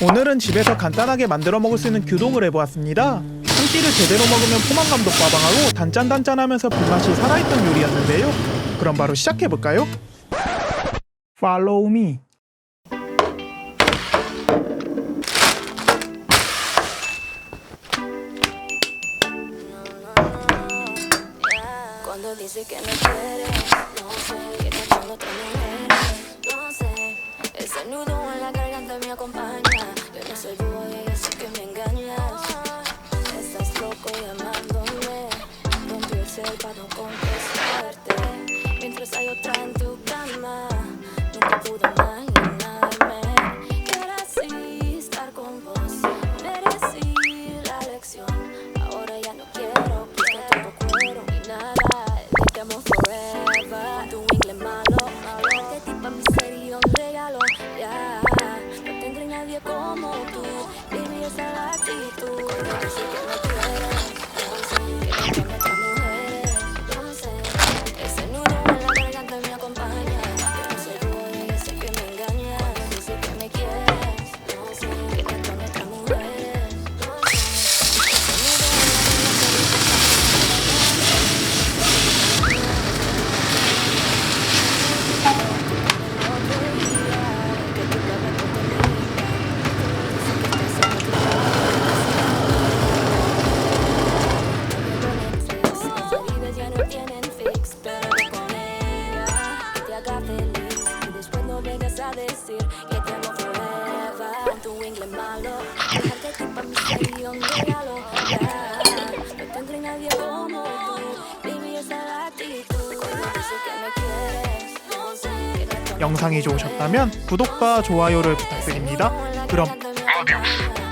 오늘은 집에서 간단하게 만들어 먹을 수 있는 규동을 해보았습니다. 한 끼를 제대로 먹으면 포만감도 빠방하고 단짠단짠하면서 불맛이 살아있던 요리였는데요. 그럼 바로 시작해볼까요? Follow me. Para no contestarte. Mientras hay otra en tu cama, nunca pude imaginarme que era así estar con vos. Merecí la lección, ahora ya no quiero que tu y nada. Te amo forever, tu inglés malo, malo. Este tipo a mí sería un regalo, ya. No tendré nadie como tú, baby, esa actitud. 영상이 좋으셨다면 구독과 좋아요를 부탁드립니다. 그럼 Adiós.